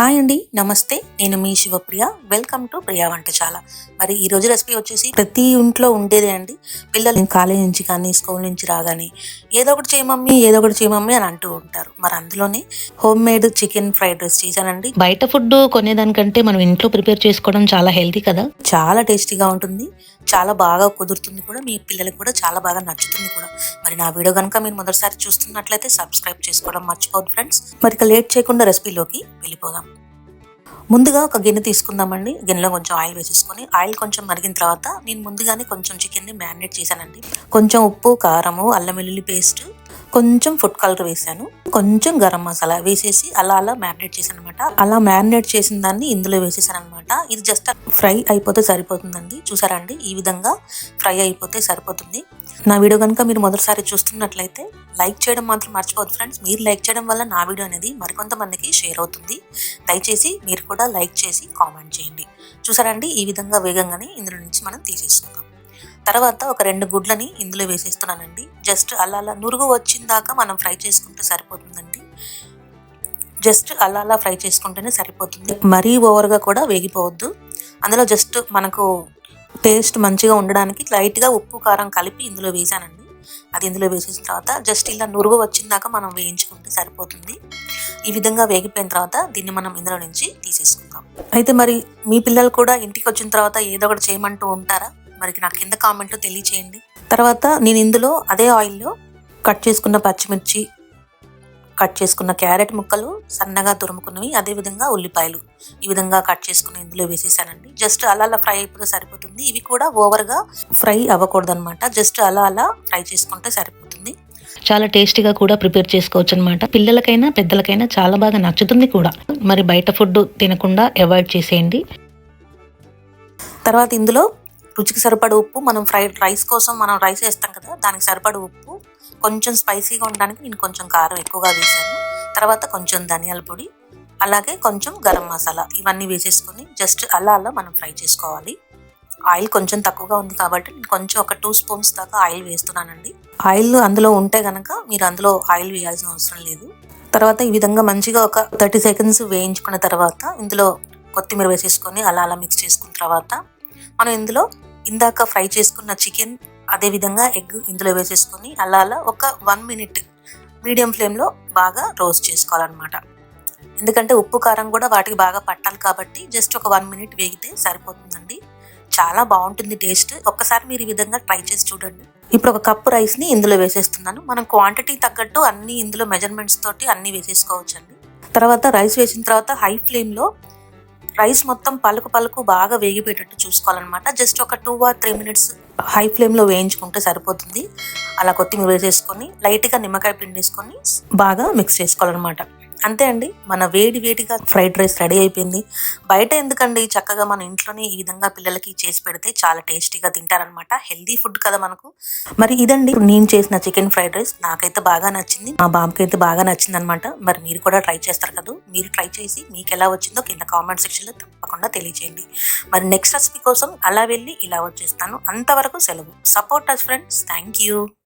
Hi అండి నమస్తే. నేను మీ శివప్రియ. వెల్కమ్ టు ప్రియా వంటశాల మరి ఈ రోజు రెసిపీ వచ్చేసి ప్రతి ఇంట్లో ఉండేదే అండి. పిల్లలు కాలేజ్ నుంచి కానీ స్కూల్ నుంచి రాగానే ఏదో ఒకటి చేయమమ్మీ ఏదో ఒకటి చేయమమ్మీ అని అంటూ ఉంటారు. మరి అందులోనే home made chicken fried rice చేశానండి. బయట ఫుడ్ కొనేదానికంటే మనం ఇంట్లో ప్రిపేర్ చేసుకోవడం చాలా హెల్తీ కదా? చాలా టేస్టీగా ఉంటుంది. చాలా బాగా కుదురుతుంది కూడా. మీ పిల్లలకు కూడా చాలా బాగా నచ్చుతుంది కూడా. మరి నా వీడియో కనుక మీరు మొదటిసారి చూస్తున్నట్లయితే సబ్స్క్రైబ్ చేసుకోవడం మర్చిపోదు ఫ్రెండ్స్ మరి లేట్ చేయకుండా రెసిపీలోకి వెళ్ళిపోదాం. ముందుగా ఒక గిన్నె తీసుకుందామండి. గిన్నెలో కొంచెం ఆయిల్ వేసేసుకొని ఆయిల్ కొంచెం మరిగిన తర్వాత నేను ముందుగానే కొంచెం చికెన్ని మ్యారినేట్ చేశానండి. కొంచెం ఉప్పు కారము అల్లం వెల్లుల్లి పేస్ట్ కొంచెం ఫుడ్ కలర్ వేసాను కొంచెం గరం మసాలా వేసేసి అలా అలా మ్యారినేట్ చేశాను అనమాట అలా మ్యారినేట్ చేసిన దాన్ని ఇందులో వేసేసాను అనమాట ఇది జస్ట్ ఫ్రై అయిపోతే సరిపోతుందండి. చూసారా అండి? ఈ విధంగా ఫ్రై అయిపోతే సరిపోతుంది. నా వీడియో కనుక మీరు మొదటిసారి చూస్తున్నట్లయితే లైక్ చేయడం మాత్రం మర్చిపోదు ఫ్రెండ్స్. మీరు లైక్ చేయడం వల్ల నా వీడియో అనేది మరికొంతమందికి షేర్ అవుతుంది. దయచేసి మీరు కూడా లైక్ చేసి కామెంట్ చేయండి. చూసారండి ఈ విధంగా వేగంగానే ఇందులో నుంచి మనం తీసేసుకుందాం. తర్వాత ఒక రెండు గుడ్లని ఇందులో వేసేస్తున్నానండి. జస్ట్ అలా అలా నురుగు వచ్చిన దాకా మనం ఫ్రై చేసుకుంటే సరిపోతుందండి. జస్ట్ అలా అలా ఫ్రై చేసుకుంటేనే సరిపోతుంది. మరీ ఓవర్గా కూడా వేగిపోవద్దు. అందులో జస్ట్ మనకు టేస్ట్ మంచిగా ఉండడానికి లైట్గా ఉప్పు కారం కలిపి ఇందులో వేసానండి. అది ఇందులో వేసేసిన తర్వాత జస్ట్ ఇలా నురుగు వచ్చిందాక మనం వేయించుకుంటే సరిపోతుంది. ఈ విధంగా వేగిపోయిన తర్వాత దీన్ని మనం ఇందులో నుంచి తీసేసుకుందాం. అయితే మరి మీ పిల్లలు కూడా ఇంటికి వచ్చిన తర్వాత ఏదో ఒకటి చేయమంటూ ఉంటారా? మరి నాకు కింద కామెంట్ తెలియచేయండి. తర్వాత నేను ఇందులో అదే ఆయిల్లో కట్ చేసుకున్న పచ్చిమిర్చి కట్ చేసుకున్న క్యారెట్ ముక్కలు సన్నగా తురుముకున్నవి అదేవిధంగా ఉల్లిపాయలు ఈ విధంగా కట్ చేసుకుని ఇందులో వేసేసానండి. జస్ట్ అలా అలా ఫ్రై అయిపోతే సరిపోతుంది. ఇవి కూడా ఓవర్గా ఫ్రై అవ్వకూడదు అనమాట జస్ట్ అలా అలా ఫ్రై చేసుకుంటే సరిపోతుంది. చాలా టేస్టీగా కూడా ప్రిపేర్ చేసుకోవచ్చు అనమాట పిల్లలకైనా పెద్దలకైనా చాలా బాగా నచ్చుతుంది కూడా. మరి బయట ఫుడ్ తినకుండా అవాయిడ్ చేసేయండి. తర్వాత ఇందులో రుచికి సరిపడ ఉప్పు మనం ఫ్రైడ్ రైస్ కోసం మనం రైస్ వేస్తాం కదా దానికి సరిపడ ఉప్పు కొంచెం స్పైసీగా ఉండడానికి నేను కొంచెం కారం ఎక్కువగా వేసాను తర్వాత కొంచెం ధనియాల పొడి అలాగే కొంచెం గరం మసాలా ఇవన్నీ వేసేసుకొని జస్ట్ అలా అలా మనం ఫ్రై చేసుకోవాలి. ఆయిల్ కొంచెం తక్కువగా ఉంది కాబట్టి నేను కొంచెం ఒక టూ స్పూన్స్ దాకా ఆయిల్ వేస్తున్నానండి. ఆయిల్ అందులో ఉంటే కనుక మీరు అందులో ఆయిల్ వేయాల్సిన అవసరం లేదు. తర్వాత ఈ విధంగా మంచిగా ఒక థర్టీ సెకండ్స్ వేయించుకున్న తర్వాత ఇందులో కొత్తిమీర వేసేసుకొని అలా అలా మిక్స్ చేసుకున్న తర్వాత మనం ఇందులో ఇందాక ఫ్రై చేసుకున్న చికెన్ అదేవిధంగా ఎగ్ ఇందులో వేసేసుకొని అలా అలా ఒక వన్ మినిట్ మీడియం ఫ్లేమ్లో బాగా రోస్ట్ చేసుకోవాలన్నమాట. ఎందుకంటే ఉప్పు కారం కూడా వాటికి బాగా పట్టాలి కాబట్టి జస్ట్ ఒక వన్ మినిట్ వేగితే సరిపోతుందండి. చాలా బాగుంటుంది టేస్ట్. ఒక్కసారి మీరు ఈ విధంగా ట్రై చేసి చూడండి. ఇప్పుడు ఒక కప్పు రైస్ని ఇందులో వేసేస్తున్నాను. మనం క్వాంటిటీ తగ్గట్టు అన్ని ఇందులో మెజర్మెంట్స్ తోటి అన్ని వేసేసుకోవచ్చండి. తర్వాత రైస్ వేసిన తర్వాత హై ఫ్లేమ్లో రైస్ మొత్తం పలుకు పలుకు బాగా వేగిపోయేటట్టు చూసుకోవాలన్నమాట. జస్ట్ ఒక two or three minutes high ఫ్లేమ్లో వేయించుకుంటే సరిపోతుంది. అలా కొత్తిమీర వేసేసుకొని లైట్గా నిమ్మకాయ పిండి వేసుకొని బాగా మిక్స్ చేసుకోవాలన్నమాట. అంతే అండి. మన వేడి వేడిగా ఫ్రైడ్ రైస్ రెడీ అయిపోయింది. బయట ఎందుకండి? చక్కగా మన ఇంట్లోనే ఈ విధంగా పిల్లలకి చేసి పెడితే చాలా టేస్టీగా తింటారనమాట హెల్దీ ఫుడ్ కదా మనకు. మరి ఇదండి. నేను చేసిన చికెన్ ఫ్రైడ్ రైస్ నాకైతే బాగా నచ్చింది. మా బాబుకి అయితే బాగా నచ్చింది అనమాట మరి మీరు కూడా ట్రై చేస్తారు కదా? మీరు ట్రై చేసి మీకు ఎలా వచ్చిందో కింద కామెంట్ సెక్షన్లో తప్పకుండా తెలియజేయండి మరి నెక్స్ట్ రెసిపీ కోసం అలా వెళ్ళి ఇలా వచ్చేస్తాను. అంతవరకు సెలవు. Support us friends. Thank you.